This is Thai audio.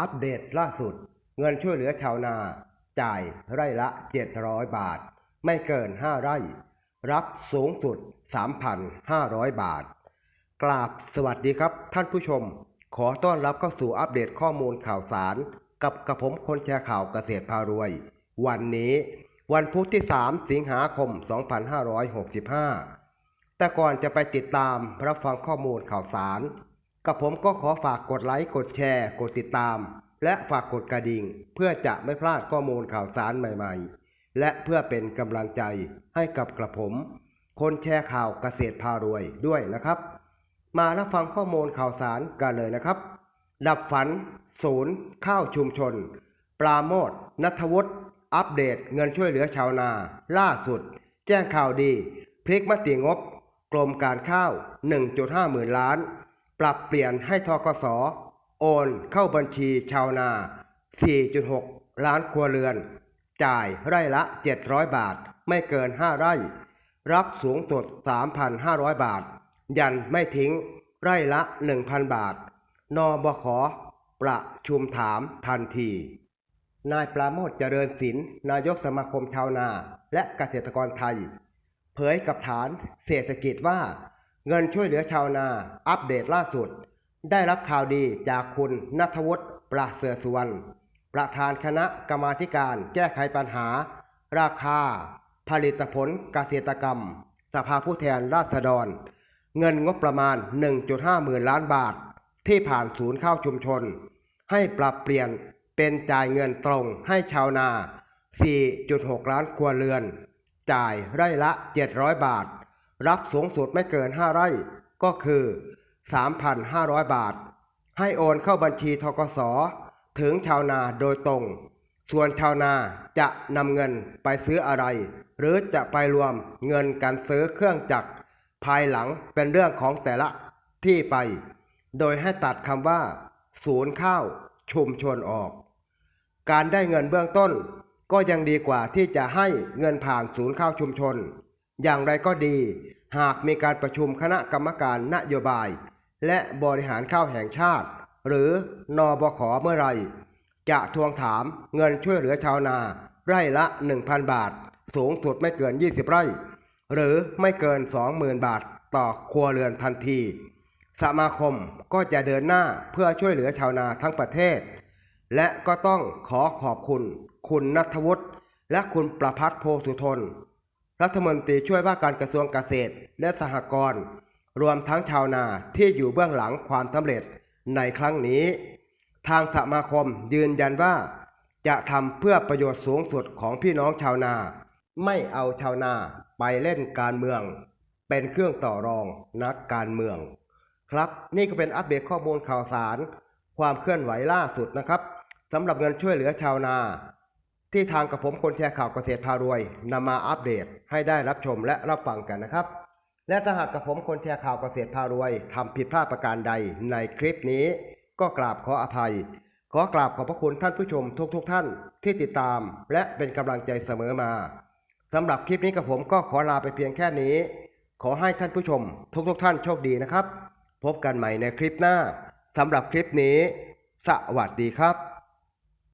อัปเดตล่าสุด เงินช่วยเหลือชาวนา จ่ายไร่ละ 700 บาท ไม่เกิน 5 ไร่ รับสูงสุด 3,500 บาท กราบสวัสดีครับท่านผู้ชม ขอต้อนรับเข้าสู่อัปเดตข้อมูลข่าวสาร กับกระผมคนแชร์ข่าวเกษตรพารวย วันนี้วันพุธที่ 3 สิงหาคม 2565 แต่ก่อนจะไปติดตามรับฟังข้อมูลข่าวสาร กับผมก็ขอฝากกดไลค์ กดแชร์ กดติดตาม และฝากกดกระดิ่ง เพื่อจะไม่พลาดข้อมูลข่าวสารใหม่ๆ และเพื่อเป็นกำลังใจให้กับกระผม คนแชร์ข่าวเกษตรพารวยด้วยนะครับ มารับฟังข้อมูลข่าวสารกันเลยนะครับ ดับฝัน ศูนย์ ข้าวชุมชน ปราโมทนัทวุฒิอัปเดตเงินช่วยเหลือชาวนา ล่าสุด แจ้งข่าวดี พลิกมติงบ กรมการข้าว 1.5 หมื่นล้าน รับเปลี่ยนให้ทกสโอนเข้าบัญชีชาวนา 4.6 ล้านครัวเรือน จ่ายไร่ละ 700 บาท ไม่เกิน 5 ไร่ รับสูงสุด 3,500 บาท ยันไม่ทิ้ง ไร่ละ 1,000 บาท นบขประชุมถามทันที นายปราโมทเจริญศิลป์นายกสมาคมชาวนา และเกษตรกรไทย เผยกับฐานเศรษฐกิจว่า เงินช่วยเหลือชาวนา อัปเดตล่าสุด ได้รับข่าวดีจากคุณนัทวุฒิประเสริฐสุวรรณประธานคณะกรรมาการแก้ไขปัญหา ราคา ผลิตผลเกษตรกรรม สภาผู้แทนราษฎร เงินงบประมาณ 1.5หมื่นล้านบาท ที่ผ่านศูนย์ข้าวชุมชน ให้ปรับเปลี่ยนเป็นจ่ายเงินตรงให้ชาวนา 4.6 ล้านครัวเรือน จ่ายไร่ละ 700 บาท รับสูงสุดไม่เกิน 5 ไร่ก็คือ 3,500 บาท ให้โอนเข้าบัญชีทกสถึงชาวนาโดยตรง ส่วนชาวนาจะนำเงินไปซื้ออะไร หรือจะไปรวมเงินการซื้อเครื่องจักร ภายหลังเป็นเรื่องของแต่ละที่ไป โดยให้ตัดคำว่า ศูนย์ข้าวชุมชนออก การได้เงินเบื้องต้นก็ยังดีกว่าที่จะให้เงินผ่านศูนย์ข้าวชุมชน อย่างไรก็ดี หากมีการประชุมคณะกรรมการนโยบาย และบริหารข้าวแห่งชาติ หรือนอบขเมื่อไรจะทวงถามเงินช่วยเหลือชาวนา ไร่ละ 1,000 บาท สูงสุดไม่เกิน 20 ไร่ หรือไม่เกิน 20,000 บาทต่อครัวเรือนทันที สมาคมก็จะเดินหน้าเพื่อช่วยเหลือชาวนาทั้งประเทศ และก็ต้องขอขอบคุณ คุณนัทวุฒิและคุณประพัฒน์โพสุทน รัฐมนตรีช่วยว่าการกระทรวงเกษตรและสหกรณ์รวมทั้งชาวนาที่อยู่เบื้องหลังความสำเร็จในครั้งนี้ ทางสมาคมยืนยันว่า จะทำเพื่อประโยชน์สูงสุดของพี่น้องชาวนา ไม่เอาชาวนาไปเล่นการเมือง เป็นเครื่องต่อรองนักการเมือง ครับนี่ก็เป็นอัปเดตข้อมูลข่าวสาร ความเคลื่อนไหวล่าสุดนะครับสำหรับเงินช่วยเหลือชาวนา ที่ทางกับผมคนแชร์ข่าวเกษตรพารวยนำมาอัปเดตให้ได้รับชมและรับฟังกันนะครับ และถ้าหากกับผมคนแชร์ข่าวเกษตรพารวยทำผิดพลาดประการใดในคลิปนี้ ก็กราบขออภัย ขอกราบขอบพระคุณท่านผู้ชมทุกๆทท่านที่ติดตาม และเป็นกำลังใจเสมอมาสำหรับคลิปนี้กับผมก็ขอลาไปเพียงแค่นี้ ขอให้ท่านผู้ชม ทุกๆทท่านโชคดีนะครับ พบกันใหม่ในคลิปหน้าสำหรับคลิปนี้ สวัสดีครับ